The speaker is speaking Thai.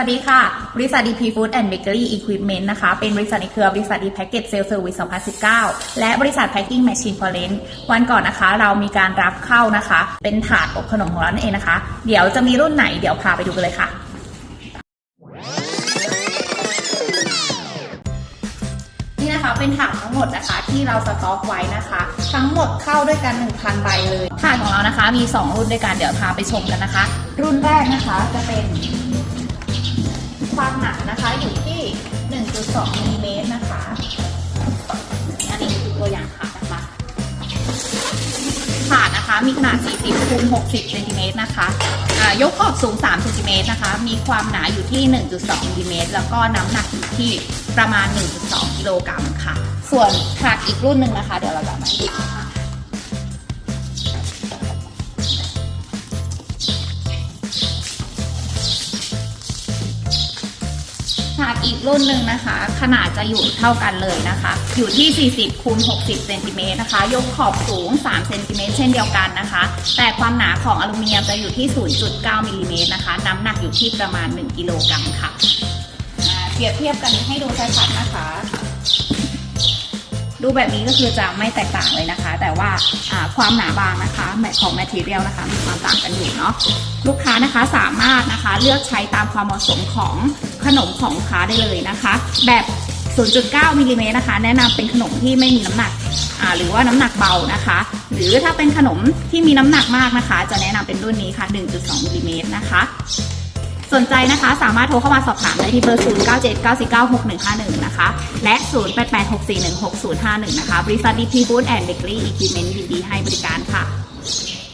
วัสดีค่ะ บริษัท DP Food and Bakery Equipment นะคะ เป็นบริษัทในเครือบริษัท D Packet Sales Service 2019 และบริษัท Packing Machine for Rent วันก่อนนะคะ เรามีการรับเข้านะคะ เป็นถาดอบขนมของเรานั่นเองนะคะ เดี๋ยวจะมีรุ่นไหนเดี๋ยวพาไปดูกันเลยค่ะนี่นะคะเป็นถาดทั้งหมดนะคะที่เราสต็อกไว้นะคะ ทั้งหมดเข้าด้วยกัน 1,000ใบเลยถาดของเรานะคะมี 2 รุ่นด้วยกันเดี๋ยวพาไปชมกันนะคะ รุ่นแรกนะคะจะเป็น ความหนานะคะอยู่ที่ 1.2มิลลิเมตรนะคะ อันนี้คือตัวอย่างถาดนะคะถาดนะคะมีขนาด 40คูณ60เซนติเมตรนะคะยกขอบสูง3เซนติเมตรนะคะ มีความหนาอยู่ที่ 1.2มิลลิเมตรแล้วก็น้ำหนักอยู่ที่ประมาณ 1.2 กิโลกรัมค่ะ ส่วนถาดอีกรุ่นหนึ่งนะคะ เดี๋ยวเราจะมาดูค่ะ ถาดอีกรุ่นหนึ่งนะคะ ขนาดจะอยู่เท่ากันเลยนะคะ อยู่ที่ 40คูณ60เซนติเมตรนะคะ ยกขอบสูง3เซนติเมตรเช่นเดียวกันนะคะ แต่ความหนาของอลูมิเนียมจะอยู่ที่ 0.9มิลลิเมตรนะคะ น้ำหนักอยู่ที่ประมาณ 1 กิโลกรัมค่ะเปรียบเทียบกันให้ดูชัดๆนะคะ ดูแบบนี้ก็คือจะไม่แตกต่างเลยนะคะ แต่ว่าความหนาบางนะคะของ material นะคะมีความต่างกันอยู่เนาะลูกค้านะคะสามารถนะคะเลือกใช้ตามความเหมาะสมของขนมของลูกค้าได้เลยนะคะ แบบ 0.9มิลลิเมตรนะคะ แนะนำเป็นขนมที่ไม่มีน้ำหนักหรือว่าน้ำหนักเบานะคะ หรือถ้าเป็นขนมที่มีน้ำหนักมากนะคะ จะแนะนำเป็นรุ่นนี้ค่ะ 1.2มิลลิเมตรนะคะ สนใจนะคะสามารถโทรเข้ามาสอบถามได้ที่เบอร์ 0 9 7 9 4 9 6 1 5 1 นะคะ และ 0 8 8 6 4 1 6 0 5 1 นะคะ บริษัท DP Food and Bakery Equipment ยินดีให้บริการค่ะ